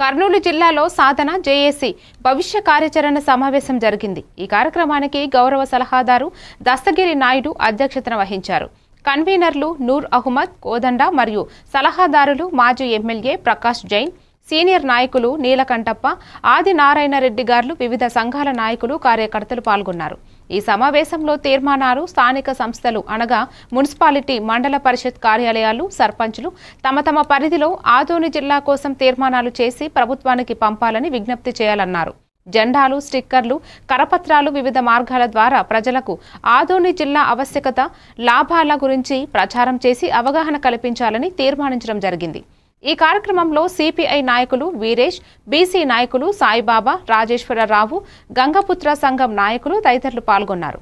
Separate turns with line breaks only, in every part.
కర్నూలు జిల్లాలో సాధన జేఏసీ భవిష్య కార్యాచరణ సమావేశం జరిగింది. ఈ కార్యక్రమానికి గౌరవ సలహాదారు దస్తగిరి నాయుడు అధ్యక్షతన వహించారు. కన్వీనర్లు నూర్ అహ్మద్ కోదండ మరియు సలహాదారులు మాజీ ఎమ్మెల్యే ప్రకాష్ జైన్ సీనియర్ నాయకులు నీలకంఠప్ప ఆది నారాయణరెడ్డి గారు వివిధ సంఘాల నాయకులు కార్యకర్తలు పాల్గొన్నారు. ఈ సమావేశంలో తీర్మానాలు స్థానిక సంస్థలు అనగా మున్సిపాలిటీ మండల పరిషత్ కార్యాలయాలు సర్పంచులు తమ తమ పరిధిలో ఆదోని జిల్లా కోసం తీర్మానాలు చేసి ప్రభుత్వానికి పంపాలని విజ్ఞప్తి చేయాలన్నారు. జెండాలు స్టిక్కర్లు కరపత్రాలు వివిధ మార్గాల ద్వారా ప్రజలకు ఆదోని జిల్లా ఆవశ్యకత లాభాల గురించి ప్రచారం చేసి అవగాహన కల్పించాలని తీర్మానించడం జరిగింది. ఈ కార్యక్రమంలో సిపిఐ నాయకులు వీరేష్ బీసీ నాయకులు సాయిబాబా రాజేశ్వరరావు గంగపుత్ర సంఘం నాయకులు తదితరులు పాల్గొన్నారు.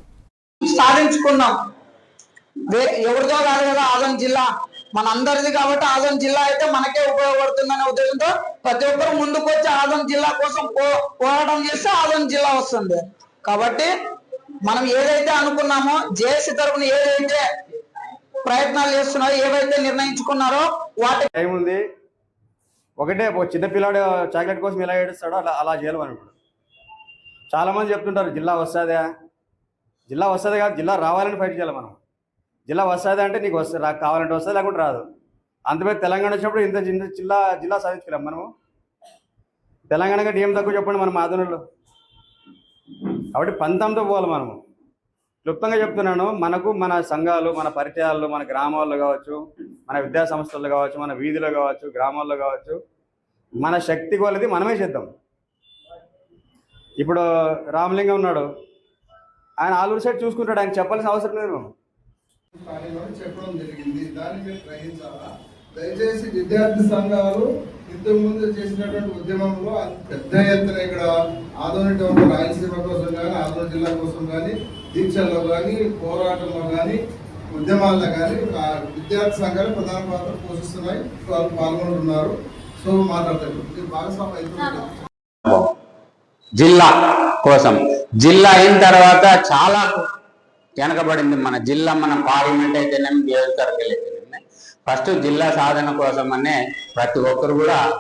సాధించుకున్నాం. ఎవరిదో కాదు కదా ఆదం జిల్లా. మనందరిది కాబట్టి ఆదం జిల్లా అయితే మనకే ఉపయోగపడుతుందనే ఉద్దేశంతో ప్రతి ఒక్కరు ముందుకు వచ్చి ఆదం జిల్లా కోసం పోరాటం చేస్తే ఆదం జిల్లా వస్తుంది. కాబట్టి మనం ఏదైతే అనుకున్నామో జేఏసీ తరఫున ఏదైతే ప్రయత్నాలు చేస్తున్నారో ఏవైతే నిర్ణయించుకున్నారో టైం
ఉంది. ఒకటే చిన్నపిల్లాడు చిన్న పిల్లాడు చాక్లెట్ కోసం ఎలా ఏడుస్తాడో అలా అలా చేయాలి మనం. ఇప్పుడు చాలామంది చెప్తుంటారు జిల్లా వస్తుందా. జిల్లా వస్తుంది కాదు జిల్లా రావాలని ఫైట్ చేయాలి మనం. జిల్లా వస్తుంది అంటే నీకు వస్తుంది రా కావాలంటే వస్తుంది లేకుంటే రాదు. అంతమంది తెలంగాణ వచ్చినప్పుడు ఇంత చిన్న జిల్లా జిల్లా సాధించలేం మనము. తెలంగాణకి ఏం తక్కువ చెప్పండి మనం ఆధునులు కాబట్టి పంతంతో పోవాలి మనము. క్లుప్తంగా చెప్తున్నాను మనకు మన సంఘాలు మన పరిచయాలు మన గ్రామాల్లో కావచ్చు మన విద్యా సంస్థల్లో కావచ్చు మన వీధిలో కావచ్చు గ్రామాల్లో కావచ్చు మన శక్తి కొలది మనమే చేద్దాం. ఇప్పుడు రామలింగం ఉన్నాడు. ఆయన ఆలూరు సైడ్ చూసుకుంటాడు ఆయన చెప్పాల్సిన అవసరం లేదు
చెప్పడం జరిగింది. దాన్ని మీరు గ్రహించాలా? దయచేసి విద్యార్థి సంఘాలు ఇంతకు ముందు చేసినటువంటి ఉద్యమంలో పెద్ద ఎత్తున ఇక్కడ ఆదోని టౌన్ రాయలసీమ కోసం కానీ ఆదోని జిల్లా కోసం కానీ దీక్షల్లో కానీ పోరాటంలో కానీ ఉద్యమాల్లో కానీ విద్యార్థి సంఘాలు ప్రధాన పాత్ర పోషిస్తున్నాయి. వాళ్ళు పాల్గొంటున్నారు. సో మాట్లాడతారు. భాగస్వామ్యం
జిల్లా కోసం. జిల్లా అయిన తర్వాత చాలా వెనకబడింది మన జిల్లా. మన పార్లమెంట్ అయితేనేమి నియోజకవర్గాలు అయితేనేమి ఫస్ట్ జిల్లా సాధన కోసం అనే ప్రతి ఒక్కరు కూడా